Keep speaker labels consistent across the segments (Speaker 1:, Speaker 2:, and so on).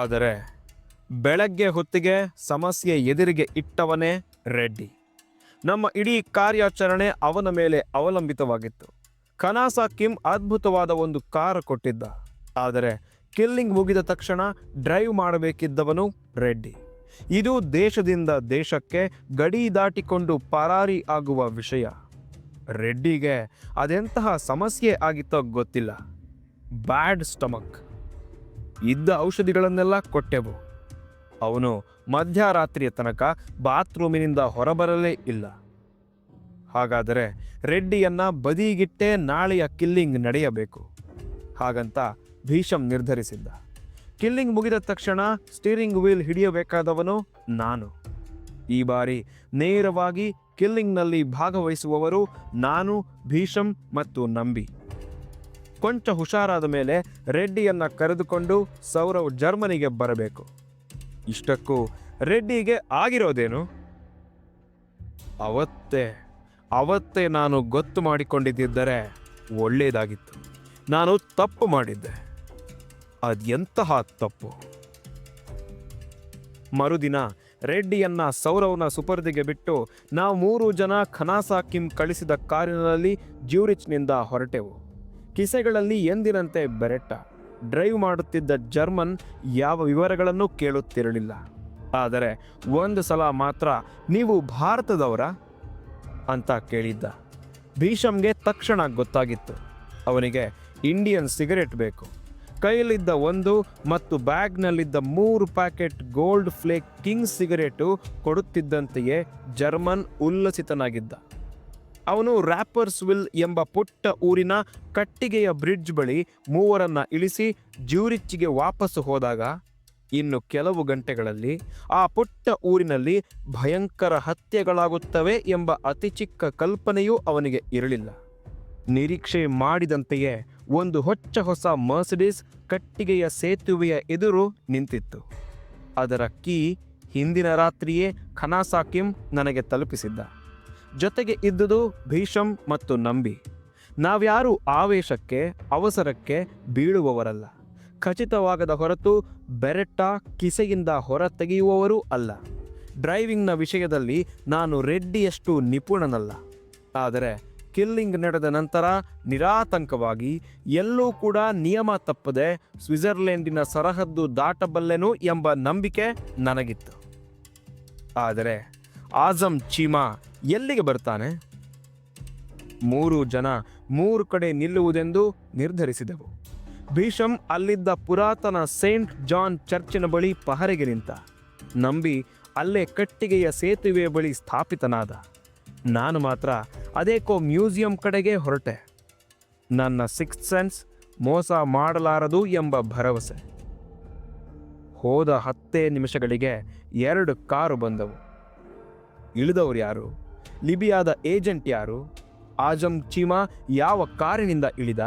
Speaker 1: ಆದರೆ ಬೆಳಗ್ಗೆ ಹೊತ್ತಿಗೆ ಸಮಸ್ಯೆ ಎದುರಿಗೆ ಇಟ್ಟವನೇ ರೆಡ್ಡಿ. ನಮ್ಮ ಇಡೀ ಕಾರ್ಯಾಚರಣೆ ಅವನ ಮೇಲೆ ಅವಲಂಬಿತವಾಗಿತ್ತು. ಕನಾಸ ಕಿಮ್ ಅದ್ಭುತವಾದ ಒಂದು ಕಾರ ಕೊಟ್ಟಿದ್ದ. ಆದರೆ ಕಿಲ್ಲಿಂಗ್ ಮುಗಿದ ತಕ್ಷಣ ಡ್ರೈವ್ ಮಾಡಬೇಕಿದ್ದವನು ರೆಡ್ಡಿ. ಇದು ದೇಶದಿಂದ ದೇಶಕ್ಕೆ ಗಡಿ ದಾಟಿಕೊಂಡು ಪರಾರಿ ಆಗುವ ವಿಷಯ. ರೆಡ್ಡಿಗೆ ಅದೆಂತಹ ಸಮಸ್ಯೆ ಆಗಿತ್ತೋ ಗೊತ್ತಿಲ್ಲ. Bad stomach. ಇದ್ದ ಔಷಧಿಗಳನ್ನೆಲ್ಲ ಕೊಟ್ಟೆವು. ಅವನು ಮಧ್ಯರಾತ್ರಿಯ ತನಕ ಬಾತ್ರೂಮಿನಿಂದ ಹೊರಬರಲೇ ಇಲ್ಲ. ಹಾಗಾದರೆ ರೆಡ್ಡಿಯನ್ನ ಬದಿಗಿಟ್ಟೇ ನಾಳೆಯ ಕಿಲ್ಲಿಂಗ್ ನಡೆಯಬೇಕು. ಹಾಗಂತ ಭೀಷಂ ನಿರ್ಧರಿಸಿದ್ದ. ಕಿಲ್ಲಿಂಗ್ ಮುಗಿದ ತಕ್ಷಣ ಸ್ಟೀರಿಂಗ್ ವೀಲ್ ಹಿಡಿಯಬೇಕಾದವನು ನಾನು. ಈ ಬಾರಿ ನೇರವಾಗಿ ಕಿಲ್ಲಿಂಗ್ನಲ್ಲಿ ಭಾಗವಹಿಸುವವರು ನಾನು ಭೀಷಂ ಮತ್ತು ನಂಬಿ. ಕೊಂಚ ಹುಷಾರಾದ ಮೇಲೆ ರೆಡ್ಡಿಯನ್ನ ಕರೆದುಕೊಂಡು ಸೌರವ್ ಜರ್ಮನಿಗೆ ಬರಬೇಕು. ಇಷ್ಟಕ್ಕೂ ರೆಡ್ಡಿಗೆ ಆಗಿರೋದೇನು? ಅವತ್ತೇ ಅವತ್ತೇ ನಾನು ಗೊತ್ತು ಮಾಡಿಕೊಂಡಿದ್ದರೆ ಒಳ್ಳೆಯದಾಗಿತ್ತು ನಾನು ತಪ್ಪು ಮಾಡಿದ್ದೆ. ಅದೆಂತಹ ತಪ್ಪು. ಮರುದಿನ ರೆಡ್ಡಿಯನ್ನ ಸೌರವ್ನ ಸುಪರ್ದಿಗೆ ಬಿಟ್ಟು ನಾವು ಮೂರು ಜನ ಖನಾಸಾ ಕಿಮ್ ಕಳಿಸಿದ ಕಾರಿನಲ್ಲಿ ಜ್ಯೂರಿಚ್ನಿಂದ ಹೊರಟೆವು. ಕಿಸೆಗಳಲ್ಲಿ ಎಂದಿನಂತೆ ಬೆರೆಟ್ಟ, ಡ್ರೈವ್ ಮಾಡುತ್ತಿದ್ದ ಜರ್ಮನ್ ಯಾವ ವಿವರಗಳನ್ನು ಕೇಳುತ್ತಿರಲಿಲ್ಲ. ಆದರೆ ಒಂದು ಸಲ ಮಾತ್ರ, ನೀವು ಭಾರತದವರ ಅಂತ ಕೇಳಿದ್ದ. ಭೀಷಮ್ಗೆ ತಕ್ಷಣ ಗೊತ್ತಾಗಿತ್ತು. ಅವನಿಗೆ, ಇಂಡಿಯನ್ ಸಿಗರೆಟ್ ಬೇಕು. ಕೈಯಲ್ಲಿದ್ದ ಒಂದು ಮತ್ತು ಬ್ಯಾಗ್ನಲ್ಲಿದ್ದ ಮೂರು packet Gold Flake King cigarette ಕೊಡುತ್ತಿದ್ದಂತೆಯೇ German ಉಲ್ಲಸಿತನಾಗಿದ್ದ. ಅವನು ರ್ಯಾಪರ್ಸ್ ವಿಲ್ ಎಂಬ ಪುಟ್ಟ ಊರಿನ ಕಟ್ಟಿಗೆಯ ಬ್ರಿಡ್ಜ್ ಬಳಿ ಮೂವರನ್ನ ಇಳಿಸಿ ಜ್ಯೂರಿಚ್ಗೆ ವಾಪಸ್ಸು ಹೋದಾಗ ಇನ್ನು ಕೆಲವು ಗಂಟೆಗಳಲ್ಲಿ ಆ ಪುಟ್ಟ ಊರಿನಲ್ಲಿ ಭಯಂಕರ ಹತ್ಯೆಗಳಾಗುತ್ತವೆ ಎಂಬ ಅತಿ ಚಿಕ್ಕ ಕಲ್ಪನೆಯೂ ಅವನಿಗೆ ಇರಲಿಲ್ಲ. ನಿರೀಕ್ಷೆ ಮಾಡಿದಂತೆಯೇ ಒಂದು ಹೊಚ್ಚ ಹೊಸ ಮರ್ಸಿಡೀಸ್ ಕಟ್ಟಿಗೆಯ ಸೇತುವೆಯ ಎದುರು ನಿಂತಿತ್ತು. ಅದರ ಕೀ ಹಿಂದಿನ ರಾತ್ರಿಯೇ ಖನಾಸಾಕಿಂ ನನಗೆ ತಲುಪಿಸಿದ್ದ. ಜೊತೆಗೆ ಇದ್ದುದು ಭೀಷಂ ಮತ್ತು ನಂಬಿ. ನಾವ್ಯಾರೂ ಆವೇಶಕ್ಕೆ, ಅವಸರಕ್ಕೆ ಬೀಳುವವರಲ್ಲ. ಖಚಿತವಾಗದ ಹೊರತು ಬೆರೆಟ್ಟ ಕಿಸೆಯಿಂದ ಹೊರ ತೆಗೆಯುವವರೂ ಅಲ್ಲ. ಡ್ರೈವಿಂಗ್ನ ವಿಷಯದಲ್ಲಿ ನಾನು ರೆಡ್ಡಿಯಷ್ಟು ನಿಪುಣನಲ್ಲ. ಆದರೆ ಕಿಲ್ಲಿಂಗ್ ನಡೆದ ನಂತರ ನಿರಾತಂಕವಾಗಿ ಎಲ್ಲೂ ಕೂಡ ನಿಯಮ ತಪ್ಪದೆ ಸ್ವಿಟ್ಜರ್ಲೆಂಡಿನ ಸರಹದ್ದು ದಾಟಬಲ್ಲೆನು ಎಂಬ ನಂಬಿಕೆ ನನಗಿತ್ತು. ಆದರೆ ಆಜಮ್ ಚೀಮಾ ಎಲ್ಲಿಗೆ ಬರ್ತಾನೆ? ಮೂರು ಜನ ಮೂರು ಕಡೆ ನಿಲ್ಲುವುದೆಂದು ನಿರ್ಧರಿಸಿದೆವು. ಭೀಷಮ್ ಅಲ್ಲಿದ್ದ ಪುರಾತನ ಸೇಂಟ್ ಜಾನ್ ಚರ್ಚಿನ ಬಳಿ ಪಹರೆಗೆ ನಿಂತ. ನಂಬಿ ಅಲ್ಲೇ ಕಟ್ಟಿಗೆಯ ಸೇತುವೆಯ ಬಳಿ ಸ್ಥಾಪಿತನಾದ. ನಾನು ಮಾತ್ರ ಅದೇಕೋ ಮ್ಯೂಸಿಯಂ ಕಡೆಗೆ ಹೊರಟೆ. ನನ್ನ ಸಿಕ್ಸ್ ಸೆನ್ಸ್ ಮೋಸ ಮಾಡಲಾರದು ಎಂಬ ಭರವಸೆ. ಹೋದ ಹತ್ತೇ ನಿಮಿಷಗಳಿಗೆ ಎರಡು ಕಾರು ಬಂದವು. ಇಳಿದವರು ಯಾರು? ಲಿಬಿಯಾದ ಏಜೆಂಟ್ ಯಾರು? ಆಜಮ್ ಚೀಮಾ ಯಾವ ಕಾರಿನಿಂದ ಇಳಿದ?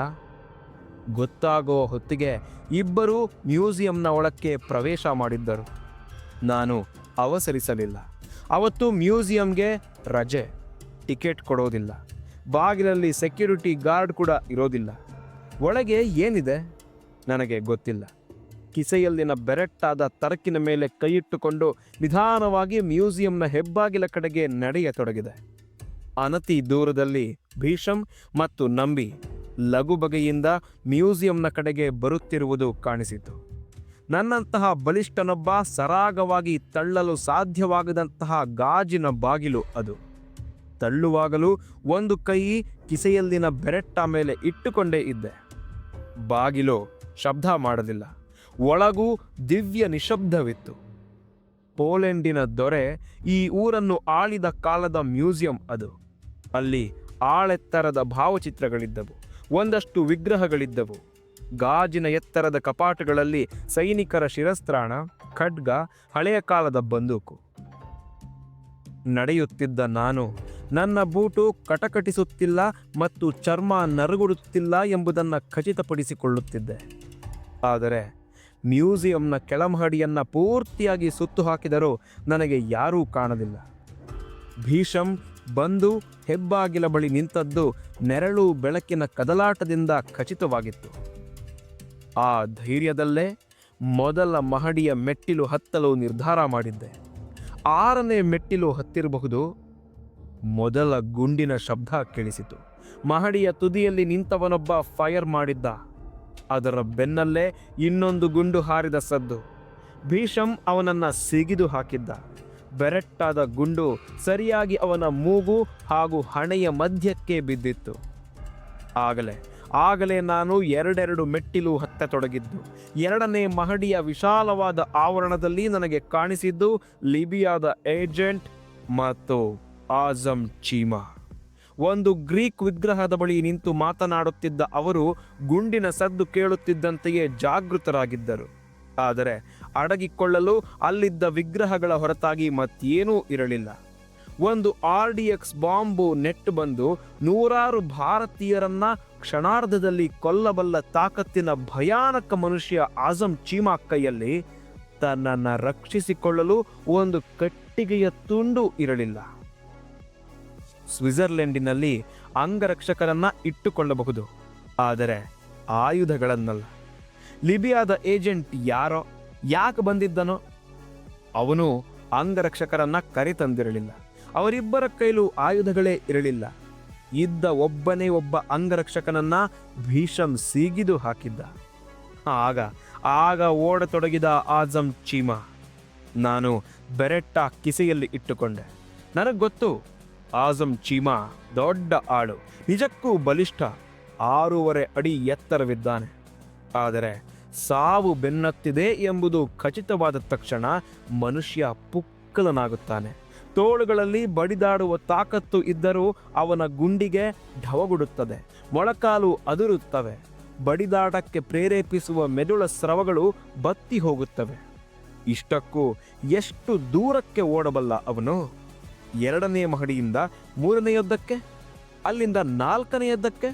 Speaker 1: ಗೊತ್ತಾಗೋ ಹೊತ್ತಿಗೆ ಇಬ್ಬರೂ ಮ್ಯೂಸಿಯಂನ ಒಳಕ್ಕೆ ಪ್ರವೇಶ ಮಾಡಿದ್ದರು. ನಾನು ಅವಸರಿಸಲಿಲ್ಲ. ಅವತ್ತು ಮ್ಯೂಸಿಯಂಗೆ ರಜೆ, ಟಿಕೆಟ್ ಕೊಡೋದಿಲ್ಲ. ಬಾಗಿಲಲ್ಲಿ ಸೆಕ್ಯೂರಿಟಿ ಗಾರ್ಡ್ ಕೂಡ ಇರೋದಿಲ್ಲ. ಒಳಗೆ ಏನಿದೆ? ನನಗೆ ಗೊತ್ತಿಲ್ಲ. ಕಿಸೆಯಲ್ಲಿನ ಬೆರೆಟ್ಟಾದ ತರಕಿನ ಮೇಲೆ ಕೈಯಿಟ್ಟುಕೊಂಡು ನಿಧಾನವಾಗಿ ಮ್ಯೂಸಿಯಂನ ಹೆಬ್ಬಾಗಿಲ ಕಡೆಗೆ ನಡೆಯತೊಡಗಿದೆ. ಅನತಿ ದೂರದಲ್ಲಿ ಭೀಷಂ ಮತ್ತು ನಂಬಿ ಲಘು ಬಗೆಯಿಂದ ಮ್ಯೂಸಿಯಂನ ಕಡೆಗೆ ಬರುತ್ತಿರುವುದು ಕಾಣಿಸಿತು. ನನ್ನಂತಹ ಬಲಿಷ್ಠನೊಬ್ಬ ಸರಾಗವಾಗಿ ತಳ್ಳಲು ಸಾಧ್ಯವಾಗದಂತಹ ಗಾಜಿನ ಬಾಗಿಲು ಅದು. ತಳ್ಳುವಾಗಲೂ ಒಂದು ಕೈ ಕಿಸೆಯಲ್ಲಿನ ಬೆರೆಟ್ಟ ಮೇಲೆ ಇಟ್ಟುಕೊಂಡೇ ಇದ್ದೆ. ಬಾಗಿಲು ಶಬ್ದ ಮಾಡಲಿಲ್ಲ. ಒಳಗೂ ದಿವ್ಯ ನಿಶಬ್ದವಿತ್ತು. ಪೋಲೆಂಡಿನ ದೊರೆ ಈ ಊರನ್ನು ಆಳಿದ ಕಾಲದ ಮ್ಯೂಸಿಯಂ ಅದು. ಅಲ್ಲಿ ಆಳೆತ್ತರದ ಭಾವಚಿತ್ರಗಳಿದ್ದವು, ಒಂದಷ್ಟು ವಿಗ್ರಹಗಳಿದ್ದವು. ಗಾಜಿನ ಎತ್ತರದ ಕಪಾಟುಗಳಲ್ಲಿ ಸೈನಿಕರ ಶಿರಸ್ತ್ರಾಣ, ಖಡ್ಗ, ಹಳೆಯ ಕಾಲದ ಬಂದೂಕು. ನಡೆಯುತ್ತಿದ್ದ ನಾನು, ನನ್ನ ಬೂಟು ಕಟಕಟಿಸುತ್ತಿಲ್ಲ ಮತ್ತು ಚರ್ಮ ನರಗುಡುತ್ತಿಲ್ಲ ಎಂಬುದನ್ನು ಖಚಿತಪಡಿಸಿಕೊಳ್ಳುತ್ತಿದ್ದೆ. ಆದರೆ ಮ್ಯೂಸಿಯಂನ ಕೆಳಮಹಡಿಯನ್ನು ಪೂರ್ತಿಯಾಗಿ ಸುತ್ತು ಹಾಕಿದರೂ ನನಗೆ ಯಾರೂ ಕಾಣಲಿಲ್ಲ ಭೀಷಂ ಬಂದು ಹೆಬ್ಬಾಗಿಲ ಬಳಿ ನಿಂತದ್ದು ನೆರಳು ಬೆಳಕಿನ ಕದಲಾಟದಿಂದ ಖಚಿತವಾಗಿತ್ತು. ಆ ಧೈರ್ಯದಲ್ಲೇ ಮೊದಲ ಮಹಡಿಯ ಮೆಟ್ಟಿಲು ಹತ್ತಲು ನಿರ್ಧಾರ ಮಾಡಿದ್ದೆ. ಆರನೇ ಮೆಟ್ಟಿಲು ಹತ್ತಿರಬಹುದು? ಮೊದಲ ಗುಂಡಿನ ಶಬ್ದ ಕೇಳಿಸಿತು. ಮಹಡಿಯ ತುದಿಯಲ್ಲಿ ನಿಂತವನೊಬ್ಬ ಫೈರ್ ಮಾಡಿದ್ದ. ಅದರ ಬೆನ್ನಲ್ಲೇ ಇನ್ನೊಂದು ಗುಂಡು ಹಾರಿದ ಸದ್ದು. ಭೀಷಂ ಅವನನ್ನ ಸಿಗಿದು ಹಾಕಿದ್ದ. ಬೆರಟ್ಟಾದ ಗುಂಡು ಸರಿಯಾಗಿ ಅವನ ಮೂಗು ಹಾಗೂ ಹಣೆಯ ಮಧ್ಯಕ್ಕೆ ಬಿದ್ದಿತ್ತು. ಆಗಲೇ ಆಗಲೇ ನಾನು ಎರಡೆರಡು ಮೆಟ್ಟಿಲು ಹತ್ತತೊಡಗಿದ್ದು. ಎರಡನೇ ಮಹಡಿಯ ವಿಶಾಲವಾದ ಆವರಣದಲ್ಲಿ ನನಗೆ ಕಾಣಿಸಿದ್ದು ಲಿಬಿಯಾದ ಏಜೆಂಟ್ ಮತ್ತು ಆಜಮ್ ಚೀಮಾ. ಒಂದು ಗ್ರೀಕ್ ವಿಗ್ರಹದ ಬಳಿ ನಿಂತು ಮಾತನಾಡುತ್ತಿದ್ದ ಅವರು ಗುಂಡಿನ ಸದ್ದು ಕೇಳುತ್ತಿದ್ದಂತೆಯೇ ಜಾಗೃತರಾಗಿದ್ದರು. ಆದರೆ ಅಡಗಿಕೊಳ್ಳಲು ಅಲ್ಲಿದ್ದ ವಿಗ್ರಹಗಳ ಹೊರತಾಗಿ ಮತ್ತೇನೂ ಇರಲಿಲ್ಲ. ಒಂದು ಆರ್ ಡಿ ಎಕ್ಸ್ ಬಾಂಬು ನೆಟ್ಟು ಬಂದು ನೂರಾರು ಭಾರತೀಯರನ್ನ ಕ್ಷಣಾರ್ಧದಲ್ಲಿ ಕೊಲ್ಲಬಲ್ಲ ತಾಕತ್ತಿನ ಭಯಾನಕ ಮನುಷ್ಯ ಆಜಂ ಚೀಮಾ ಕೈಯಲ್ಲಿ ತನ್ನನ್ನು ರಕ್ಷಿಸಿಕೊಳ್ಳಲು ಒಂದು ಕಟ್ಟಿಗೆಯ ತುಂಡು ಇರಲಿಲ್ಲ. ಸ್ವಿಟ್ಜರ್ಲೆಂಡಿನಲ್ಲಿ ಅಂಗರಕ್ಷಕರನ್ನ ಇಟ್ಟುಕೊಳ್ಳಬಹುದು. ಆದರೆ ಆಯುಧಗಳನ್ನಲ್ಲ. ಲಿಬಿಯಾದ ಏಜೆಂಟ್ ಯಾರೋ, ಯಾಕೆ ಬಂದಿದ್ದನೋ ಅವನು ಅಂಗರಕ್ಷಕರನ್ನ ಕರೆತಂದಿರಲಿಲ್ಲ. ಅವರಿಬ್ಬರ ಕೈಲೂ ಆಯುಧಗಳೇ ಇರಲಿಲ್ಲ. ಇದ್ದ ಒಬ್ಬನೇ ಒಬ್ಬ ಅಂಗರಕ್ಷಕನನ್ನ ಭೀಷಂ ಸೀಗಿದು ಹಾಕಿದ್ದ. ಆಗ ಆಗ ಓಡತೊಡಗಿದ ಆಜಂ ಚೀಮಾ. ನಾನು ಬೆರೆಟ್ಟ ಕಿಸೆಯಲ್ಲಿ ಇಟ್ಟುಕೊಂಡೆ. ನನಗೆ ಗೊತ್ತು ಆಜಂ ಚೀಮಾ ದೊಡ್ಡ ಆಳು. ನಿಜಕ್ಕೂ ಬಲಿಷ್ಠ ಆರೂವರೆ ಅಡಿ ಎತ್ತರವಿದ್ದಾನೆ. ಆದರೆ ಸಾವು ಬೆನ್ನತ್ತಿದೆ ಎಂಬುದು ಖಚಿತವಾದ ತಕ್ಷಣ ಮನುಷ್ಯ ಪುಕ್ಕಲನಾಗುತ್ತಾನೆ. ತೋಳುಗಳಲ್ಲಿ ಬಡಿದಾಡುವ ತಾಕತ್ತು ಇದ್ದರೂ ಅವನ ಗುಂಡಿಗೆ ಢವಗುಡುತ್ತದೆ. ಮೊಳಕಾಲು ಅದುರುತ್ತವೆ. ಬಡಿದಾಟಕ್ಕೆ ಪ್ರೇರೇಪಿಸುವ ಮೆದುಳ ಸ್ರವಗಳು ಬತ್ತಿ ಹೋಗುತ್ತವೆ. ಇಷ್ಟಕ್ಕೂ ಎಷ್ಟು ದೂರಕ್ಕೆ ಓಡಬಲ್ಲ ಅವನು? ಎರಡನೇ ಮಹಡಿಯಿಂದ ಮೂರನೆಯದ್ದಕ್ಕೆ ಅಲ್ಲಿಂದ ನಾಲ್ಕನೆಯದ್ದಕ್ಕೆ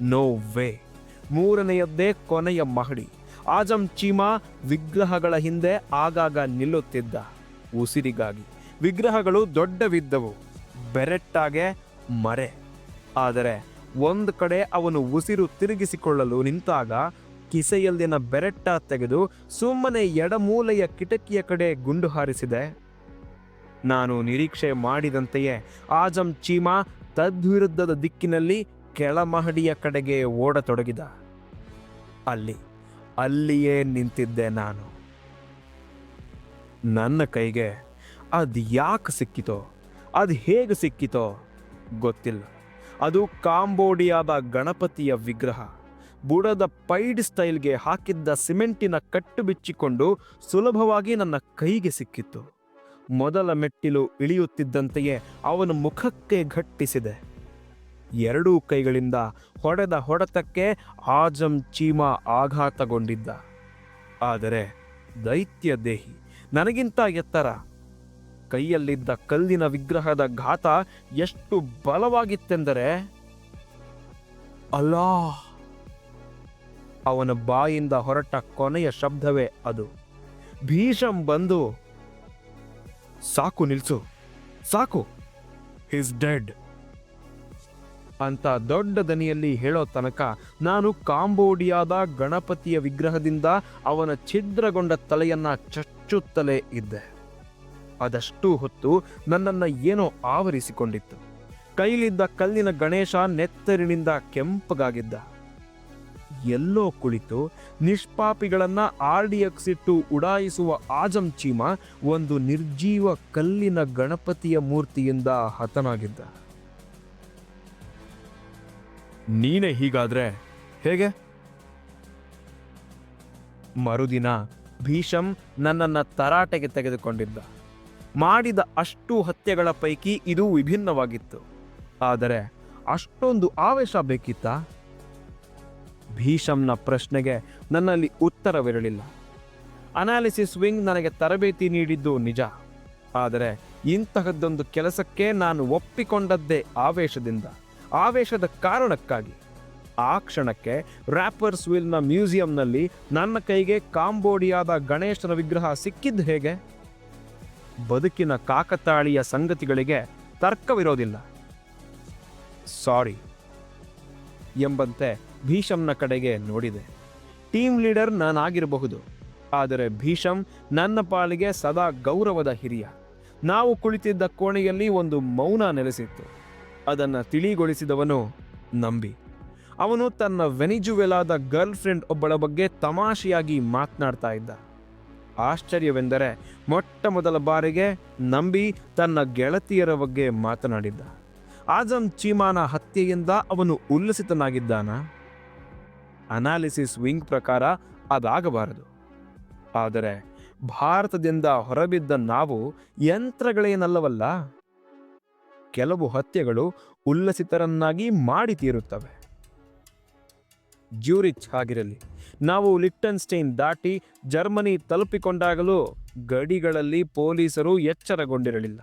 Speaker 1: ನೋ ವೇ ಮೂರನೆಯದ್ದೇ ಕೊನೆಯ ಮಹಡಿ. ಆಜಂ ಚೀಮಾ ವಿಗ್ರಹಗಳ ಹಿಂದೆ ಆಗಾಗ ನಿಲ್ಲುತ್ತಿದ್ದ ಉಸಿರಿಗಾಗಿ. ವಿಗ್ರಹಗಳು ದೊಡ್ಡವಿದ್ದವು, ಬೆರೆಟ್ಟಾಗೆ ಮರೆ. ಆದರೆ ಒಂದು ಕಡೆ ಅವನು ಉಸಿರು ತಿರುಗಿಸಿಕೊಳ್ಳಲು ನಿಂತಾಗ ಕಿಸೆಯಲ್ಲಿನ ಬೆರೆಟ್ಟ ತೆಗೆದು ಸುಮ್ಮನೆ ಎಡಮೂಲೆಯ ಕಿಟಕಿಯ ಕಡೆ ಗುಂಡು ಹಾರಿಸಿದೆ. ನಾನು ನಿರೀಕ್ಷೆ ಮಾಡಿದಂತೆಯೇ ಆಜಂ ಚೀಮಾ ತದ್ವಿರುದ್ಧದ ದಿಕ್ಕಿನಲ್ಲಿ ಕೆಳಮಹಡಿಯ ಕಡೆಗೆ ಓಡತೊಡಗಿದ. ಅಲ್ಲಿ, ಅಲ್ಲಿಯೇ ನಿಂತಿದ್ದೆ ನಾನು. ನನ್ನ ಕೈಗೆ ಅದು ಯಾಕೆ ಸಿಕ್ಕಿತೋ, ಅದು ಹೇಗೆ ಸಿಕ್ಕಿತೋ ಗೊತ್ತಿಲ್ಲ. ಅದು ಕಾಂಬೋಡಿಯಾದ ಗಣಪತಿಯ ವಿಗ್ರಹ. ಬುಡದ ಪೈಡ್ ಸ್ಟೈಲ್ಗೆ ಹಾಕಿದ್ದ ಸಿಮೆಂಟಿನ ಕಟ್ಟು ಬಿಚ್ಚಿಕೊಂಡು ಸುಲಭವಾಗಿ ನನ್ನ ಕೈಗೆ ಸಿಕ್ಕಿತ್ತು. ಮೊದಲ ಮೆಟ್ಟಿಲು ಇಳಿಯುತ್ತಿದ್ದಂತೆಯೇ ಅವನ ಮುಖಕ್ಕೆ ಘಟ್ಟಿಸಿದೆ. ಎರಡೂ ಕೈಗಳಿಂದ ಹೊಡೆದ ಹೊಡೆತಕ್ಕೆ ಆಜಂ ಚೀಮಾ ಆಘಾತಗೊಂಡಿದ್ದ. ಆದರೆ ದೈತ್ಯ ದೇಹಿ, ನನಗಿಂತ ಎತ್ತರ? ಕೈಯಲ್ಲಿದ್ದ ಕಲ್ಲಿನ ವಿಗ್ರಹದ ಘಾತ ಎಷ್ಟು ಬಲವಾಗಿತ್ತೆಂದರೆ? ಅಲ್ಲಾ ಅವನ ಬಾಯಿಂದ ಹೊರಟ ಕೊನೆಯ ಶಬ್ದವೇ ಅದು. ಭೀಷಂ ಬಂದು ಸಾಕು ನಿಲ್ಸು. ಸಾಕು. ಹಿಸ್ ಡೆಡ್ ಅಂತ ದೊಡ್ಡ ದನಿಯಲ್ಲಿ ಹೇಳೋ ತನಕ ನಾನು ಕಾಂಬೋಡಿಯಾದ ಗಣಪತಿಯ ವಿಗ್ರಹದಿಂದ ಅವನ ಛಿದ್ರಗೊಂಡ ತಲೆಯನ್ನ ಚಚ್ಚುತ್ತಲೇ ಇದ್ದೆ. ಅದಷ್ಟು ಹೊತ್ತು ನನ್ನನ್ನು ಏನೋ ಆವರಿಸಿಕೊಂಡಿತ್ತು. ಕೈಲಿದ್ದ ಕಲ್ಲಿನ ಗಣೇಶ ನೆತ್ತರಿನಿಂದ ಕೆಂಪಗಾಗಿದ್ದ. ಎಲ್ಲೋ ಕುಳಿತು ನಿಷ್ಪಾಪಿಗಳನ್ನ ಇಟ್ಟು ಉಡಾಯಿಸುವ ಆಜಂ ಚೀಮಾ ಒಂದು ನಿರ್ಜೀವ ಕಲ್ಲಿನ ಗಣಪತಿಯ ಮೂರ್ತಿಯಿಂದ ಹತನಾಗಿದ್ದ. ನೀನೇ ಹೀಗಾದ್ರೆ ಹೇಗೆ? ಮರುದಿನ ಭೀಷಂ ನನ್ನನ್ನ ತರಾಟೆಗೆ ತೆಗೆದುಕೊಂಡಿದ್ದ. ಮಾಡಿದ ಅಷ್ಟು ಹತ್ಯೆಗಳ ಪೈಕಿ ಇದು ವಿಭಿನ್ನವಾಗಿತ್ತು. ಆದರೆ ಅಷ್ಟೊಂದು ಆವೇಶ ಬೇಕಿತ್ತಾ? ಭೀಷಂನ ಪ್ರಶ್ನೆಗೆ ನನ್ನಲ್ಲಿ ಉತ್ತರವಿರಲಿಲ್ಲ. ಅನಾಲಿಸಿಸ್ ವಿಂಗ್ ನನಗೆ ತರಬೇತಿ ನೀಡಿದ್ದು ನಿಜ. ಆದರೆ ಇಂತಹದ್ದೊಂದು ಕೆಲಸಕ್ಕೆ ನಾನು ಒಪ್ಪಿಕೊಂಡದ್ದೇ ಆವೇಶದಿಂದ. ಆವೇಶದ ಕಾರಣಕ್ಕಾಗಿ. ಆ ಕ್ಷಣಕ್ಕೆ ರ್ಯಾಪರ್ಸ್ ವಿಲ್ನ ಮ್ಯೂಸಿಯಂನಲ್ಲಿ ನನ್ನ ಕೈಗೆ ಕಾಂಬೋಡಿಯಾದ ಗಣೇಶನ ವಿಗ್ರಹ ಸಿಕ್ಕಿದ್ದು ಹೇಗೆ? ಬದುಕಿನ ಕಾಕತಾಳೀಯ ಸಂಗತಿಗಳಿಗೆ ತರ್ಕವಿರೋದಿಲ್ಲ. ಸಾರಿ. ಎಂಬಂತೆ ಭೀಷಂನ ಕಡೆಗೆ ನೋಡಿದೆ. ಟೀಮ್ ಲೀಡರ್ ನಾನಾಗಿರಬಹುದು, ಆದರೆ ಭೀಷಮ್ ನನ್ನ ಪಾಲಿಗೆ ಸದಾ ಗೌರವದ ಹಿರಿಯ. ನಾವು ಕುಳಿತಿದ್ದ ಕೋಣೆಯಲ್ಲಿ ಒಂದು ಮೌನ ನೆಲೆಸಿತ್ತು. ಅದನ್ನು ತಿಳಿಗೊಳಿಸಿದವನು ನಂಬಿ. ಅವನು ತನ್ನ ವೆನಿಜುವೆಲಾದ ಗರ್ಲ್ ಫ್ರೆಂಡ್ ಒಬ್ಬಳ ಬಗ್ಗೆ ತಮಾಷೆಯಾಗಿ ಮಾತನಾಡ್ತಾ ಇದ್ದ. ಆಶ್ಚರ್ಯವೆಂದರೆ ಮೊಟ್ಟ ಮೊದಲ ಬಾರಿಗೆ ನಂಬಿ ತನ್ನ ಗೆಳತಿಯರ ಬಗ್ಗೆ ಮಾತನಾಡಿದ್ದ. ಆಜಂ ಚೀಮಾನ ಹತ್ಯೆಯಿಂದ ಅವನು ಉಲ್ಲಸಿತನಾಗಿದ್ದಾನ? ಅನಾಲಿಸಿಸ್ ವಿಂಗ್ ಪ್ರಕಾರ ಅದಾಗಬಾರದು. ಆದರೆ ಭಾರತದಿಂದ ಹೊರಬಿದ್ದ ನಾವು ಯಂತ್ರಗಳೇನಲ್ಲವಲ್ಲ? ಕೆಲವು ಹತ್ಯೆಗಳು ಉಲ್ಲಸಿತರನ್ನಾಗಿ ಮಾಡಿ ತೀರುತ್ತವೆ ಜ್ಯೂರಿಚ್ ಆಗಿರಲಿ ನಾವು ಲಿಕ್ಟನ್ಸ್ಟೈನ್ ದಾಟಿ ಜರ್ಮನಿ ತಲುಪಿಕೊಂಡಾಗಲೂ ಗಡಿಗಳಲ್ಲಿ ಪೊಲೀಸರು ಎಚ್ಚರಗೊಂಡಿರಲಿಲ್ಲ.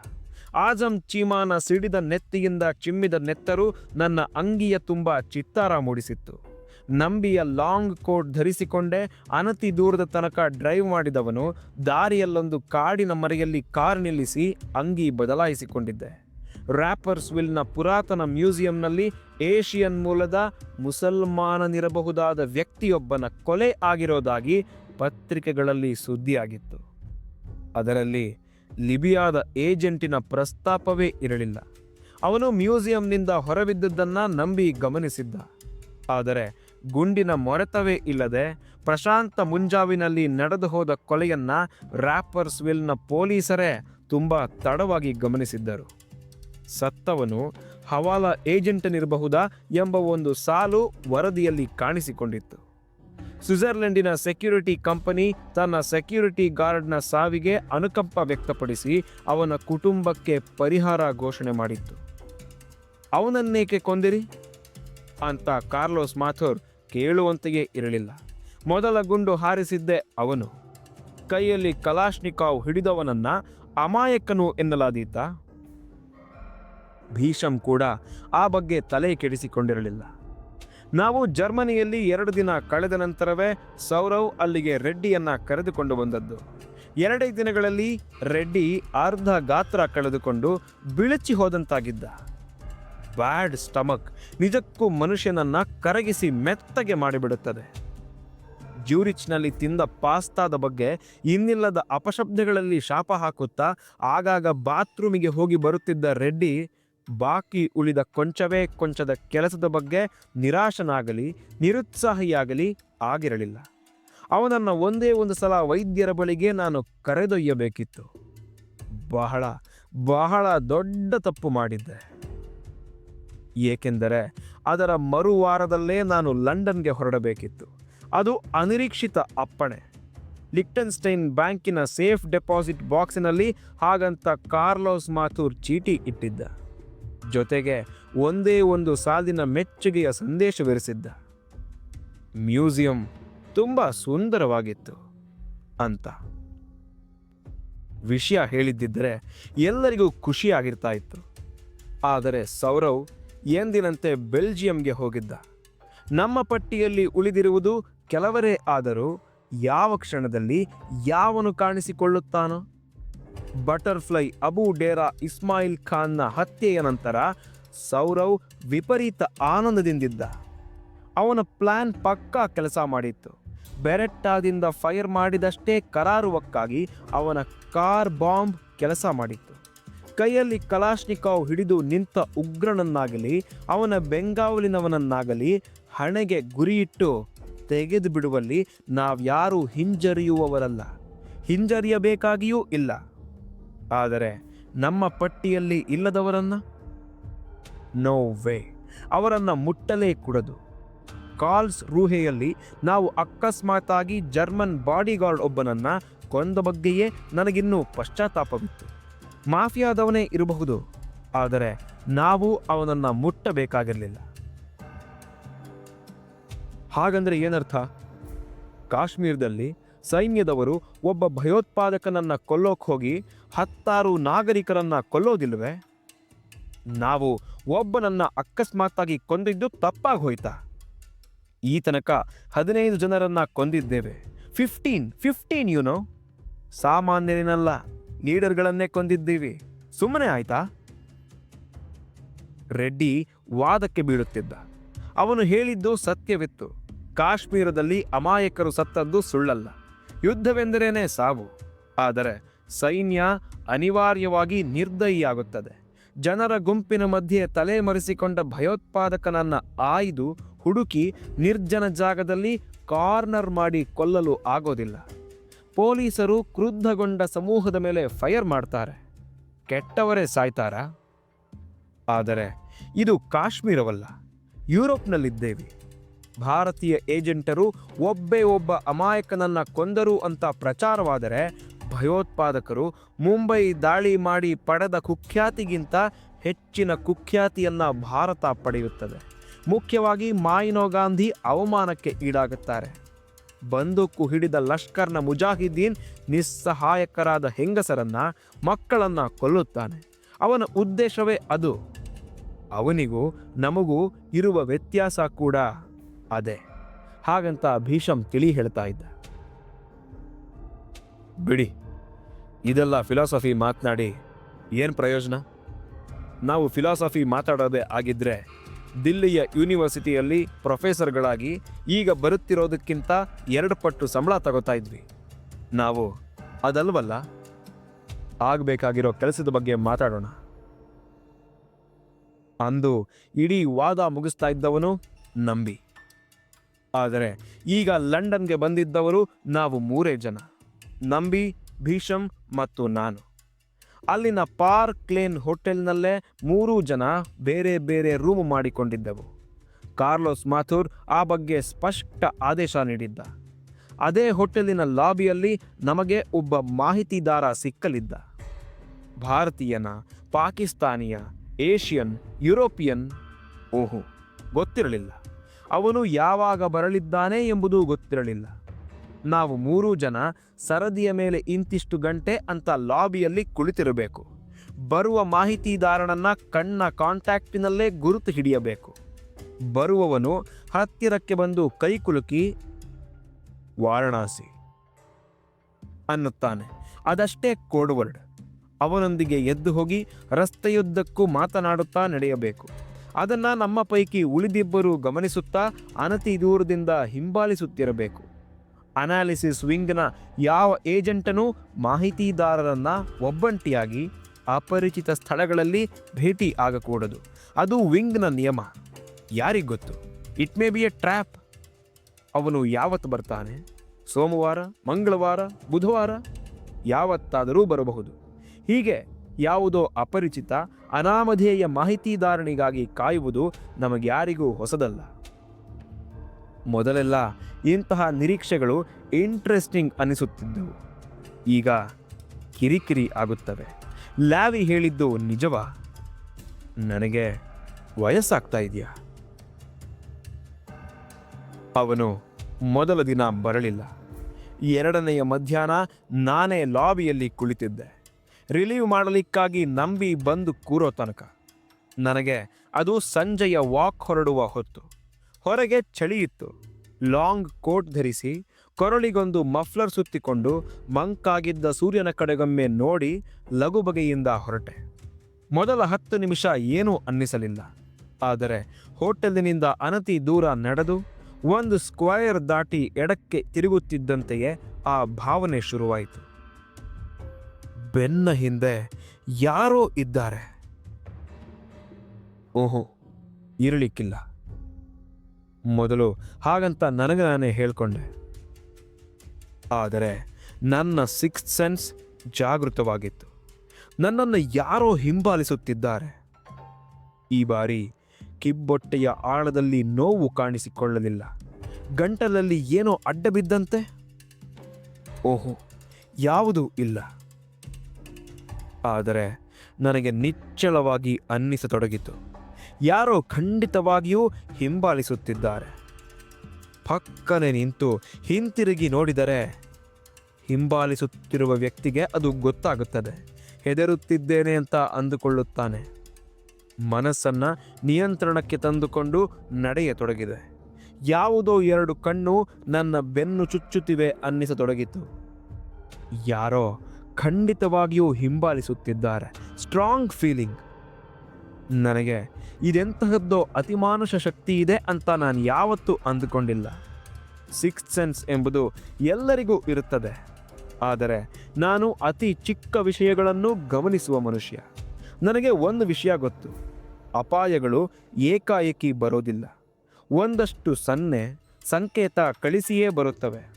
Speaker 1: ಆಜಂ ಚೀಮಾನ ಸಿಡಿದ ನೆತ್ತಿಯಿಂದ ಚಿಮ್ಮಿದ ನೆತ್ತರು ನನ್ನ ಅಂಗಿಯ ತುಂಬ ಚಿತ್ತಾರ ಮೂಡಿಸಿತ್ತು. ನಂಬಿಯ ಲಾಂಗ್ ಕೋಟ್ ಧರಿಸಿಕೊಂಡೇ ಅನತಿ ದೂರದ ತನಕ ಡ್ರೈವ್ ಮಾಡಿದವನು ದಾರಿಯಲ್ಲೊಂದು ಕಾಡಿನ ಮರೆಯಲ್ಲಿ ಕಾರ್ ನಿಲ್ಲಿಸಿ ಅಂಗಿ ಬದಲಾಯಿಸಿಕೊಂಡಿದ್ದೆ. ರ್ಯಾಪರ್ಸ್ ವಿಲ್ನ ಪುರಾತನ ಮ್ಯೂಸಿಯಂನಲ್ಲಿ ಏಷಿಯನ್ ಮೂಲದ ಮುಸಲ್ಮಾನನಿರಬಹುದಾದ ವ್ಯಕ್ತಿಯೊಬ್ಬನ ಕೊಲೆ ಆಗಿರೋದಾಗಿ ಪತ್ರಿಕೆಗಳಲ್ಲಿ ಸುದ್ದಿಯಾಗಿತ್ತು. ಅದರಲ್ಲಿ ಲಿಬಿಯಾದ ಏಜೆಂಟಿನ ಪ್ರಸ್ತಾಪವೇ ಇರಲಿಲ್ಲ. ಅವನು ಮ್ಯೂಸಿಯಂನಿಂದ ಹೊರಬಿದ್ದುದನ್ನು ನಂಬಿ ಗಮನಿಸಿದ್ದ. ಆದರೆ ಗುಂಡಿನ ಮೊರೆತವೇ ಇಲ್ಲದೆ ಪ್ರಶಾಂತ ಮುಂಜಾವಿನಲ್ಲಿ ನಡೆದು ಹೋದ ಕೊಲೆಯನ್ನ ರ್ಯಾಪರ್ಸ್ ವಿಲ್ನ ಪೊಲೀಸರೇ ತುಂಬ ತಡವಾಗಿ ಗಮನಿಸಿದ್ದರು. ಸತ್ತವನು ಹವಾಲಾ ಏಜೆಂಟನಿರಬಹುದಾ ಎಂಬ ಒಂದು ಸಾಲು ವರದಿಯಲ್ಲಿ ಕಾಣಿಸಿಕೊಂಡಿತ್ತು. ಸ್ವಿಟ್ಜರ್ಲೆಂಡಿನ ಸೆಕ್ಯೂರಿಟಿ ಕಂಪನಿ ತನ್ನ ಸೆಕ್ಯೂರಿಟಿ ಗಾರ್ಡ್ನ ಸಾವಿಗೆ ಅನುಕಂಪ ವ್ಯಕ್ತಪಡಿಸಿ ಅವನ ಕುಟುಂಬಕ್ಕೆ ಪರಿಹಾರ ಘೋಷಣೆ ಮಾಡಿತ್ತು. ಅವನನ್ನೇಕೆ ಕೊಂದಿರಿ? ಅಂತ ಕಾರ್ಲೋಸ್ ಮಾಥೋರ್ ಕೇಳುವಂತೆಯೇ ಇರಲಿಲ್ಲ. ಮೊದಲ ಗುಂಡು ಹಾರಿಸಿದ್ದೇ ಅವನು. ಕೈಯಲ್ಲಿ ಕಲಾಶ್ನಿಕಾವ್ ಹಿಡಿದವನನ್ನ ಅಮಾಯಕನು ಎನ್ನಲಾದೀತ. ಭೀಷಂ ಕೂಡ ಆ ಬಗ್ಗೆ ತಲೆ ಕೆಡಿಸಿಕೊಂಡಿರಲಿಲ್ಲ. ನಾವು ಜರ್ಮನಿಯಲ್ಲಿ ಎರಡು ದಿನ ಕಳೆದ ನಂತರವೇ ಸೌರವ್ ಅಲ್ಲಿಗೆ ರೆಡ್ಡಿಯನ್ನ ಕರೆದುಕೊಂಡು ಬಂದದ್ದು. ಎರಡೇ ದಿನಗಳಲ್ಲಿ ರೆಡ್ಡಿ ಅರ್ಧ ಗಾತ್ರ ಕಳೆದುಕೊಂಡು ಬಿಳಚಿ ಹೋದಂತಾಗಿದ್ದ. ಬ್ಯಾಡ್ ಸ್ಟಮಕ್ ನಿಜಕ್ಕೂ ಮನುಷ್ಯನನ್ನ ಕರಗಿಸಿ ಮೆತ್ತಗೆ ಮಾಡಿಬಿಡುತ್ತದೆ. ಜ್ಯೂರಿಚ್ನಲ್ಲಿ ತಿಂದ ಪಾಸ್ತಾದ ಬಗ್ಗೆ ಇನ್ನಿಲ್ಲದ ಅಪಶಬ್ದಗಳಲ್ಲಿ ಶಾಪ ಹಾಕುತ್ತಾ ಆಗಾಗ ಬಾತ್ರೂಮಿಗೆ ಹೋಗಿ ಬರುತ್ತಿದ್ದ ರೆಡ್ಡಿ, ಬಾಕಿ ಉಳಿದ ಕೊಂಚವೇ ಕೊಂಚದ ಕೆಲಸದ ಬಗ್ಗೆ ನಿರಾಶನಾಗಲಿ, ನಿರುತ್ಸಾಹಿಯಾಗಲಿ ಆಗಿರಲಿಲ್ಲ. ಅವನನ್ನು ಒಂದೇ ಒಂದು ಸಲ ವೈದ್ಯರ ಬಳಿಗೆ ನಾನು ಕರೆದೊಯ್ಯಬೇಕಿತ್ತು. ಬಹಳ ಬಹಳ ದೊಡ್ಡ ತಪ್ಪು ಮಾಡಿದ್ದೆ. ಏಕೆಂದರೆ ಅದರ ಮರುವಾರದಲ್ಲೇ ನಾನು ಲಂಡನ್ಗೆ ಹೊರಡಬೇಕಿತ್ತು. ಅದು ಅನಿರೀಕ್ಷಿತ ಅಪ್ಪಣೆ. ಲಿಕ್ಟನ್ಸ್ಟೈನ್ ಬ್ಯಾಂಕಿನ ಸೇಫ್ ಡೆಪಾಸಿಟ್ ಬಾಕ್ಸಿನಲ್ಲಿ ಹಾಗಂತ ಕಾರ್ಲೋಸ್ ಮಾಥೂರ್ ಚೀಟಿ ಇಟ್ಟಿದ್ದ. ಜೊತೆಗೆ ಒಂದೇ ಒಂದು ಸಾಲಿನ ಮೆಚ್ಚುಗೆಯ ಸಂದೇಶವಿರಿಸಿದ್ದ. ಮ್ಯೂಸಿಯಂ ತುಂಬ ಸುಂದರವಾಗಿತ್ತು ಅಂತ. ವಿಷಯ ಹೇಳಿದ್ದಿದ್ದರೆ ಎಲ್ಲರಿಗೂ ಖುಷಿಯಾಗಿರ್ತಾ ಇತ್ತು. ಆದರೆ ಸೌರವ್ ಎಂದಿನಂತೆ ಬೆಲ್ಜಿಯಂಗೆ ಹೋಗಿದ್ದ. ನಮ್ಮ ಪಟ್ಟಿಯಲ್ಲಿ ಉಳಿದಿರುವುದು ಕೆಲವರೇ ಆದರೂ ಯಾವ ಕ್ಷಣದಲ್ಲಿ ಯಾವನು ಕಾಣಿಸಿಕೊಳ್ಳುತ್ತಾನೋ? ಬಟರ್ಫ್ಲೈ ಅಬು ಡೇರಾ ಇಸ್ಮಾಯಿಲ್ ಖಾನ್ನ ಹತ್ಯೆಯ ನಂತರ ಸೌರವ್ ವಿಪರೀತ ಆನಂದದಿಂದಿದ್ದ. ಅವನ ಪ್ಲಾನ್ ಪಕ್ಕಾ ಕೆಲಸ ಮಾಡಿತ್ತು. ಬೆರೆಟ್ಟಾದಿಂದ ಫೈರ್ ಮಾಡಿದಷ್ಟೇ ಕರಾರುವಕ್ಕಾಗಿ ಅವನ ಕಾರ್ ಬಾಂಬ್ ಕೆಲಸ ಮಾಡಿತ್ತು. ಕೈಯಲ್ಲಿ ಕಲಾಶ್ನಿಕಾವ್ ಹಿಡಿದು ನಿಂತ ಉಗ್ರನನ್ನಾಗಲಿ, ಅವನ ಬೆಂಗಾವಲಿನವನನ್ನಾಗಲಿ ಹಣೆಗೆ ಗುರಿಯಿಟ್ಟು ತೆಗೆದು ಬಿಡುವಲ್ಲಿ ನಾವ್ಯಾರೂ ಹಿಂಜರಿಯುವವರಲ್ಲ. ಹಿಂಜರಿಯಬೇಕಾಗಿಯೂ ಇಲ್ಲ. ಆದರೆ ನಮ್ಮ ಪಟ್ಟಿಯಲ್ಲಿ ಇಲ್ಲದವರನ್ನ? No way. ಅವರನ್ನು ಮುಟ್ಟಲೇ ಕೂಡದು. ಕಾಲ್ಸ್ ರೂಹೆಯಲ್ಲಿ ನಾವು ಅಕಸ್ಮಾತಾಗಿ ಜರ್ಮನ್ ಬಾಡಿಗಾರ್ಡ್ ಒಬ್ಬನನ್ನ ಕೊಂದ ಬಗ್ಗೆಯೇ ನನಗಿನ್ನೂ ಪಶ್ಚಾತ್ತಾಪವಿತ್ತು. ಮಾಫಿಯಾದವನೇ ಇರಬಹುದು, ಆದರೆ ನಾವು ಅವನನ್ನು ಮುಟ್ಟಬೇಕಾಗಿರಲಿಲ್ಲ. ಹಾಗಂದರೆ ಏನರ್ಥ? ಕಾಶ್ಮೀರದಲ್ಲಿ ಸೈನ್ಯದವರು ಒಬ್ಬ ಭಯೋತ್ಪಾದಕನನ್ನು ಕೊಲ್ಲೋಕೆ ಹೋಗಿ ಹತ್ತಾರು ನಾಗರಿಕರನ್ನು ಕೊಲ್ಲೋದಿಲ್ವೇ? ನಾವು ಒಬ್ಬನನ್ನು ಅಕಸ್ಮಾತ್ತಾಗಿ ಕೊಂದಿದ್ದು ತಪ್ಪಾಗಿ ಹೋಯ್ತಾ? ಈ ತನಕ ಹದಿನೈದು ಜನರನ್ನು ಕೊಂದಿದ್ದೇವೆ. ಫಿಫ್ಟೀನ್ ಫಿಫ್ಟೀನ್ ಯುನೋ ಸಾಮಾನ್ಯರಿನಲ್ಲ. ಲೀಡರ್ಗಳನ್ನೇ ಕೊಂದಿದ್ದೀವಿ. ಸುಮ್ಮನೆ ಆಯ್ತಾ? ರೆಡ್ಡಿ ವಾದಕ್ಕೆ ಬೀಳುತ್ತಿದ್ದ. ಅವನು ಹೇಳಿದ್ದು ಸತ್ಯವಿತ್ತು. ಕಾಶ್ಮೀರದಲ್ಲಿ ಅಮಾಯಕರು ಸತ್ತದ್ದು ಸುಳ್ಳಲ್ಲ. ಯುದ್ಧವೆಂದರೇನೆ ಸಾವು? ಆದರೆ ಸೈನ್ಯ ಅನಿವಾರ್ಯವಾಗಿ ನಿರ್ದಯಿಯಾಗುತ್ತದೆ. ಜನರ ಗುಂಪಿನ ಮಧ್ಯೆ ತಲೆಮರೆಸಿಕೊಂಡ ಭಯೋತ್ಪಾದಕನನ್ನ ಆಯ್ದು ಹುಡುಕಿ ನಿರ್ಜನ ಜಾಗದಲ್ಲಿ ಕಾರ್ನರ್ ಮಾಡಿ ಕೊಲ್ಲಲು ಆಗೋದಿಲ್ಲ. ಪೊಲೀಸರು ಕ್ರುದ್ಧಗೊಂಡ ಸಮೂಹದ ಮೇಲೆ ಫೈರ್ ಮಾಡ್ತಾರೆ. ಕೆಟ್ಟವರೇ ಸಾಯ್ತಾರಾ? ಆದರೆ ಇದು ಕಾಶ್ಮೀರವಲ್ಲ. ಯುರೋಪ್ನಲ್ಲಿದ್ದೇವೆ. ಭಾರತೀಯ ಏಜೆಂಟರು ಒಬ್ಬೇ ಒಬ್ಬ ಅಮಾಯಕನನ್ನ ಕೊಂದರು ಅಂತ ಪ್ರಚಾರವಾದರೆ ಭಯೋತ್ಪಾದಕರು ಮುಂಬೈ ದಾಳಿ ಮಾಡಿ ಪಡೆದ ಕುಖ್ಯಾತಿಗಿಂತ ಹೆಚ್ಚಿನ ಕುಖ್ಯಾತಿಯನ್ನ ಭಾರತ ಪಡೆಯುತ್ತದೆ. ಮುಖ್ಯವಾಗಿ ಮಾಯಿನೋ ಗಾಂಧಿ ಅವಮಾನಕ್ಕೆ ಈಡಾಗುತ್ತಾರೆ. ಬಂದೂಕು ಹಿಡಿದ ಲಷ್ಕರ್ನ ಮುಜಾಹಿದ್ದೀನ್ ನಿಸ್ಸಹಾಯಕರಾದ ಹೆಂಗಸರನ್ನ ಮಕ್ಕಳನ್ನ ಕೊಲ್ಲುತ್ತಾನೆ. ಅವನ ಉದ್ದೇಶವೇ ಅದು. ಅವನಿಗೂ ನಮಗೂ ಇರುವ ವ್ಯತ್ಯಾಸ ಕೂಡ ಅದೇ. ಹಾಗಂತ ಭೀಷಮ್ ತಿಳಿ ಹೇಳ್ತಾ ಇದ್ದ. ಬಿಡಿ, ಇದೆಲ್ಲ ಫಿಲಾಸಫಿ ಮಾತನಾಡಿ ಏನು ಪ್ರಯೋಜನ? ನಾವು ಫಿಲಾಸಫಿ ಮಾತಾಡೋದೇ ಆಗಿದ್ರೆ ದಿಲ್ಲಿಯ ಯೂನಿವರ್ಸಿಟಿಯಲ್ಲಿ ಪ್ರೊಫೆಸರ್ಗಳಾಗಿ ಈಗ ಬರುತ್ತಿರೋದಕ್ಕಿಂತ ಎರಡು ಪಟ್ಟು ಸಂಬಳ ತಗೋತಾ ಇದ್ವಿ. ನಾವು ಅದಲ್ವಲ್ಲ? ಆಗಬೇಕಾಗಿರೋ ಕೆಲಸದ ಬಗ್ಗೆ ಮಾತಾಡೋಣ. ಅಂದು ಇಡೀ ವಾದ ಮುಗಿಸ್ತಾ ಇದ್ದವನು ನಂಬಿ. ಆದರೆ ಈಗ ಲಂಡನ್ಗೆ ಬಂದಿದ್ದವರು ನಾವು ಮೂರೇ ಜನ. ನಂಬಿ ಭೀಷಂ ಮತ್ತು ನಾನು. ಅಲ್ಲಿನ ಪಾರ್ಕ್ ಲೇನ್ ಹೋಟೆಲ್ನಲ್ಲೇ ಮೂರೂ ಜನ ಬೇರೆ ಬೇರೆ ರೂಮ್ ಮಾಡಿಕೊಂಡಿದ್ದವು. ಕಾರ್ಲೋಸ್ ಮಾಥೂರ್ ಆ ಬಗ್ಗೆ ಸ್ಪಷ್ಟ ಆದೇಶ ನೀಡಿದ್ದ. ಅದೇ ಹೋಟೆಲಿನ ಲಾಬಿಯಲ್ಲಿ ನಮಗೆ ಒಬ್ಬ ಮಾಹಿತಿದಾರ ಸಿಕ್ಕಲಿದ್ದ. ಭಾರತೀಯನ, ಪಾಕಿಸ್ತಾನಿಯ, ಏಷಿಯನ್, ಯುರೋಪಿಯನ್, ಓಹೋ, ಗೊತ್ತಿರಲಿಲ್ಲ. ಅವನು ಯಾವಾಗ ಬರಲಿದ್ದಾನೆ ಎಂಬುದೂ ಗೊತ್ತಿರಲಿಲ್ಲ. ನಾವು ಮೂರೂ ಜನ ಸರದಿಯ ಮೇಲೆ ಇಂತಿಷ್ಟು ಗಂಟೆ ಅಂತ ಲಾಬಿಯಲ್ಲಿ ಕುಳಿತಿರಬೇಕು. ಬರುವ ಮಾಹಿತಿದಾರನನ್ನು ಕಣ್ಣ ಕಾಂಟ್ಯಾಕ್ಟಿನಲ್ಲೇ ಗುರುತು ಹಿಡಿಯಬೇಕು. ಬರುವವನು ಹತ್ತಿರಕ್ಕೆ ಬಂದು ಕೈ ಕುಲುಕಿ ವಾರಣಾಸಿ ಅನ್ನುತ್ತಾನೆ. ಅದಷ್ಟೇ ಕೋಡ್ವರ್ಡ್. ಅವನೊಂದಿಗೆ ಎದ್ದು ಹೋಗಿ ರಸ್ತೆಯುದ್ದಕ್ಕೂ ಮಾತನಾಡುತ್ತಾ ನಡೆಯಬೇಕು. ಅದನ್ನ ನಮ್ಮ ಪೈಕಿ ಉಳಿದಿಬ್ಬರು ಗಮನಿಸುತ್ತಾ ಅನತಿ ದೂರದಿಂದ ಹಿಂಬಾಲಿಸುತ್ತಿರಬೇಕು. ಅನಾಲಿಸಿಸ್ ವಿಂಗ್ನ ಯಾವ ಏಜೆಂಟನೂ ಮಾಹಿತಿದಾರರನ್ನು ಒಬ್ಬಂಟಿಯಾಗಿ ಅಪರಿಚಿತ ಸ್ಥಳಗಳಲ್ಲಿ ಭೇಟಿ ಆಗಕೂಡದು. ಅದು ವಿಂಗ್ನ ನಿಯಮ. ಯಾರಿಗ್ ಗೊತ್ತು? It may be a trap ಅವನು ಯಾವತ್ತು ಬರ್ತಾನೆ? ಸೋಮವಾರ, ಮಂಗಳವಾರ, ಬುಧವಾರ? ಯಾವತ್ತಾದರೂ ಬರಬಹುದು. ಹೀಗೆ ಯಾವುದೋ ಅಪರಿಚಿತ, ಅನಾಮಧೇಯ ಮಾಹಿತಿದಾರನಿಗಾಗಿ ಕಾಯುವುದು ನಮಗ್ಯಾರಿಗೂ ಹೊಸದಲ್ಲ. ಮೊದಲೆಲ್ಲ ಇಂತಹ ನಿರೀಕ್ಷೆಗಳು ಇಂಟ್ರೆಸ್ಟಿಂಗ್ ಅನಿಸುತ್ತಿದ್ದವು. ಈಗ ಕಿರಿಕಿರಿ ಆಗುತ್ತವೆ. ಲ್ಯಾವಿ ಹೇಳಿದ್ದು ನಿಜವಾ? ನನಗೆ ವಯಸ್ಸಾಗ್ತಾ ಇದೆಯಾ? ಅವನು ಮೊದಲ ದಿನ ಬರಲಿಲ್ಲ. ಎರಡನೆಯ ಮಧ್ಯಾಹ್ನ ನಾನೇ ಲಾಬಿಯಲ್ಲಿ ಕುಳಿತಿದ್ದೆ. ರಿಲೀವ್ ಮಾಡಲಿಕ್ಕಾಗಿ ನಂಬಿ ಬಂದು ಕೂರೋ ತನಕ. ನನಗೆ ಅದು ಸಂಜೆಯ ವಾಕ್ ಹೊರಡುವ ಹೊತ್ತು. ಹೊರಗೆ ಚಳಿಯಿತ್ತು. ಲಾಂಗ್ ಕೋಟ್ ಧರಿಸಿ ಕೊರಳಿಗೊಂದು ಮಫ್ಲರ್ ಸುತ್ತಿಕೊಂಡು ಮಂಕಾಗಿದ್ದ ಸೂರ್ಯನ ಕಡೆಗೊಮ್ಮೆ ನೋಡಿ ಲಘು ಬಗೆಯಿಂದ ಹೊರಟೆ. ಮೊದಲ ಹತ್ತು ನಿಮಿಷ ಏನೂ ಅನ್ನಿಸಲಿಲ್ಲ. ಆದರೆ ಹೋಟೆಲಿನಿಂದ ಅನತಿ ದೂರ ನಡೆದು ಒಂದು ಸ್ಕ್ವಯರ್ ದಾಟಿ ಎಡಕ್ಕೆ ತಿರುಗುತ್ತಿದ್ದಂತೆಯೇ ಆ ಭಾವನೆ ಶುರುವಾಯಿತು. ಬೆನ್ನ ಹಿಂದೆ ಯಾರೋ ಇದ್ದಾರೆ. ಓಹೋ, ಇರಲಿಕ್ಕಿಲ್ಲ. ಮೊದಲು ಹಾಗಂತ ನನಗೆ ನಾನೇ ಹೇಳಿಕೊಂಡೆ. ಆದರೆ ನನ್ನ ಸಿಕ್ಸ್ ಸೆನ್ಸ್ ಜಾಗೃತವಾಗಿತ್ತು. ನನ್ನನ್ನು ಯಾರೋ ಹಿಂಬಾಲಿಸುತ್ತಿದ್ದಾರೆ. ಈ ಬಾರಿ ಕಿಬ್ಬೊಟ್ಟೆಯ ಆಳದಲ್ಲಿ ನೋವು ಕಾಣಿಸಿಕೊಳ್ಳಲಿಲ್ಲ. ಗಂಟಲಲ್ಲಿ ಏನೋ ಅಡ್ಡ ಬಿದ್ದಂತೆ? ಓಹೋ, ಯಾವುದೂ ಇಲ್ಲ. ಆದರೆ ನನಗೆ ನಿಚ್ಚಳವಾಗಿ ಅನ್ನಿಸತೊಡಗಿತು. ಯಾರೋ ಖಂಡಿತವಾಗಿಯೂ ಹಿಂಬಾಲಿಸುತ್ತಿದ್ದಾರೆ. ಪಕ್ಕನೆ ನಿಂತು ಹಿಂತಿರುಗಿ ನೋಡಿದರೆ ಹಿಂಬಾಲಿಸುತ್ತಿರುವ ವ್ಯಕ್ತಿಗೆ ಅದು ಗೊತ್ತಾಗುತ್ತದೆ. ಹೆದರುತ್ತಿದ್ದೇನೆ ಅಂತ ಅಂದುಕೊಳ್ಳುತ್ತಾನೆ. ಮನಸ್ಸನ್ನ ನಿಯಂತ್ರಣಕ್ಕೆ ತಂದುಕೊಂಡು ನಡೆಯತೊಡಗಿದೆ. ಯಾವುದೋ ಎರಡು ಕಣ್ಣು ನನ್ನ ಬೆನ್ನು ಚುಚ್ಚುತ್ತಿವೆ ಅನ್ನಿಸತೊಡಗಿತು. ಯಾರೋ ಖಂಡಿತವಾಗಿಯೂ ಹಿಂಬಾಲಿಸುತ್ತಿದ್ದಾರೆ. ಸ್ಟ್ರಾಂಗ್ ಫೀಲಿಂಗ್ ನನಗೆ ಇದೆಂತಹದ್ದೋ ಅತಿಮಾನುಷ ಶಕ್ತಿ ಇದೆ ಅಂತ ನಾನು ಯಾವತ್ತೂ ಅಂದುಕೊಂಡಿಲ್ಲ. ಸಿಕ್ಸ್ ಸೆನ್ಸ್ ಎಂಬುದು ಎಲ್ಲರಿಗೂ ಇರುತ್ತದೆ. ಆದರೆ ನಾನು ಅತಿ ಚಿಕ್ಕ ವಿಷಯಗಳನ್ನು ಗಮನಿಸುವ ಮನುಷ್ಯ. ನನಗೆ ಒಂದು ವಿಷಯ ಗೊತ್ತು. ಅಪಾಯಗಳು ಏಕಾಏಕಿ ಬರೋದಿಲ್ಲ. ಒಂದಷ್ಟು ಸನ್ನೆ, ಸಂಕೇತ ಕಳಿಸಿಯೇ ಬರುತ್ತವೆ.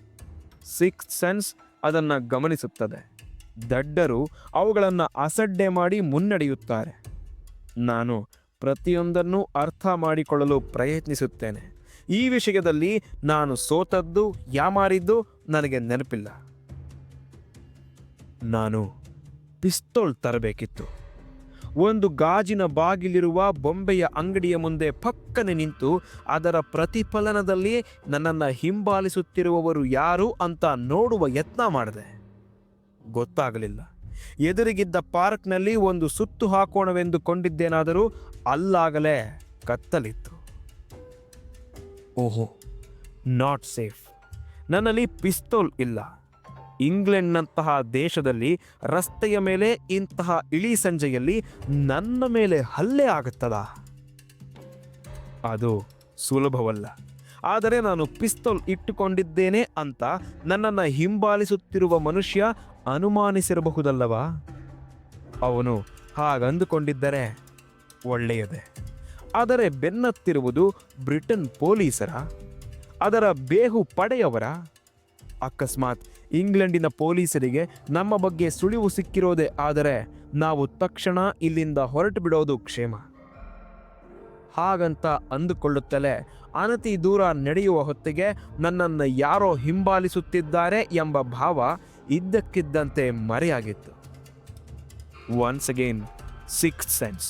Speaker 1: ಸಿಕ್ಸ್ ಸೆನ್ಸ್ ಅದನ್ನು ಗಮನಿಸುತ್ತದೆ. ದಡ್ಡರು ಅವುಗಳನ್ನು ಅಸಡ್ಡೆ ಮಾಡಿ ಮುನ್ನಡೆಯುತ್ತಾರೆ. ನಾನು ಪ್ರತಿಯೊಂದನ್ನು ಅರ್ಥ ಮಾಡಿಕೊಳ್ಳಲು ಪ್ರಯತ್ನಿಸುತ್ತೇನೆ. ಈ ವಿಷಯದಲ್ಲಿ ನಾನು ಸೋತದ್ದು, ಯಾಮಾರಿದ್ದು ನನಗೆ ನೆನಪಿಲ್ಲ. ನಾನು ಪಿಸ್ತೋಲ್ ತರಬೇಕಿತ್ತು. ಒಂದು ಗಾಜಿನ ಬಾಗಿಲಿರುವ ಬೊಂಬೆಯ ಅಂಗಡಿಯ ಮುಂದೆ ಪಕ್ಕನೆ ನಿಂತು ಅದರ ಪ್ರತಿಫಲನದಲ್ಲಿ ನನ್ನನ್ನು ಹಿಂಬಾಲಿಸುತ್ತಿರುವವರು ಯಾರು ಅಂತ ನೋಡುವ ಯತ್ನ ಮಾಡಿದೆ. ಗೊತ್ತಾಗಲಿಲ್ಲ. ಎದುರಿಗಿದ್ದ ಪಾರ್ಕ್ನಲ್ಲಿ ಒಂದು ಸುತ್ತು ಹಾಕೋಣವೆಂದುಕೊಂಡಿದ್ದೇನಾದರೂ ಅಲ್ಲಾಗಲೇ ಕತ್ತಲಿತ್ತು. ಓಹೋ, ನಾಟ್ ಸೇಫ್. ನನ್ನಲ್ಲಿ ಪಿಸ್ತೋಲ್ ಇಲ್ಲ. ಇಂಗ್ಲೆಂಡ್ನಂತಹ ದೇಶದಲ್ಲಿ ರಸ್ತೆಯ ಮೇಲೆ ಇಂತಹ ಇಳಿ ಸಂಜೆಯಲ್ಲಿ ನನ್ನ ಮೇಲೆ ಹಲ್ಲೆ ಆಗುತ್ತದಾ? ಅದು ಸುಲಭವಲ್ಲ. ಆದರೆ ನಾನು ಪಿಸ್ತೋಲ್ ಇಟ್ಟುಕೊಂಡಿದ್ದೇನೆ ಅಂತ ನನ್ನನ್ನು ಹಿಂಬಾಲಿಸುತ್ತಿರುವ ಮನುಷ್ಯ ಅನುಮಾನಿಸಿರಬಹುದಲ್ಲವಾ? ಅವನು ಹಾಗಂದುಕೊಂಡಿದ್ದರೆ ಒಳ್ಳೆಯದೇ. ಆದರೆ ಬೆನ್ನತ್ತಿರುವುದು ಬ್ರಿಟನ್ ಪೊಲೀಸರ, ಅದರ ಬೇಹು ಪಡೆಯವರ. ಅಕಸ್ಮಾತ್ ಇಂಗ್ಲೆಂಡಿನ ಪೊಲೀಸರಿಗೆ ನಮ್ಮ ಬಗ್ಗೆ ಸುಳಿವು ಸಿಕ್ಕಿರೋದೇ ಆದರೆ ನಾವು ತಕ್ಷಣ ಇಲ್ಲಿಂದ ಹೊರಟು ಬಿಡೋದು ಕ್ಷೇಮ. ಹಾಗಂತ ಅಂದುಕೊಳ್ಳುತ್ತಲೇ ಅನತಿ ದೂರ ನಡೆಯುವ ಹೊತ್ತಿಗೆ ನನ್ನನ್ನು ಯಾರೋ ಹಿಂಬಾಲಿಸುತ್ತಿದ್ದಾರೆ ಎಂಬ ಭಾವ ಇದ್ದಕ್ಕಿದ್ದಂತೆ ಮರೆಯಾಗಿತ್ತು. ಒನ್ಸ್ ಅಗೇನ್ ಸಿಕ್ಸ್ ಸೆನ್ಸ್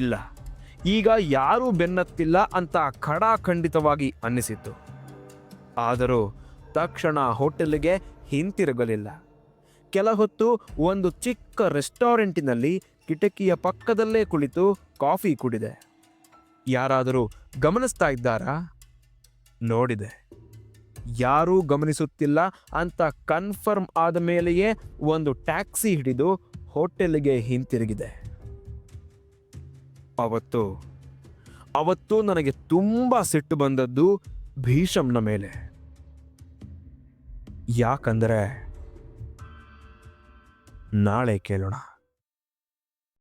Speaker 1: ಇಲ್ಲ, ಈಗ ಯಾರೂ ಬೆನ್ನತ್ತಿಲ್ಲ ಅಂತ ಖಡಾಖಂಡಿತವಾಗಿ ಅನ್ನಿಸಿತು ಆದರೂ ತಕ್ಷಣ ಹೋಟೆಲ್ಗೆ ಹಿಂತಿರುಗಲಿಲ್ಲ. ಕೆಲ ಹೊತ್ತು ಒಂದು ಚಿಕ್ಕ ರೆಸ್ಟೋರೆಂಟಿನಲ್ಲಿ ಕಿಟಕಿಯ ಪಕ್ಕದಲ್ಲೇ ಕುಳಿತು ಕಾಫಿ ಕುಡಿದೆ. ಯಾರಾದರೂ ಗಮನಿಸ್ತಾ ಇದ್ದಾರಾ? ನೋಡಿದೆ. ಯಾರೂ ಗಮನಿಸುತ್ತಿಲ್ಲ. ಅಂತ ಕನ್ಫರ್ಮ್ ಆದ ಮೇಲೆಯೇ ಒಂದು ಟ್ಯಾಕ್ಸಿ ಹಿಡಿದು ಹೋಟೆಲ್ಗೆ ಹಿಂತಿರುಗಿದೆ. ಅವತ್ತು ಅವತ್ತು ನನಗೆ ತುಂಬ ಸಿಟ್ಟು ಬಂದದ್ದು ಭೀಷಮ್ನ ಮೇಲೆ. ಯಾಕಂದರೆ ನಾಳೆ ಕೇಳೋಣ.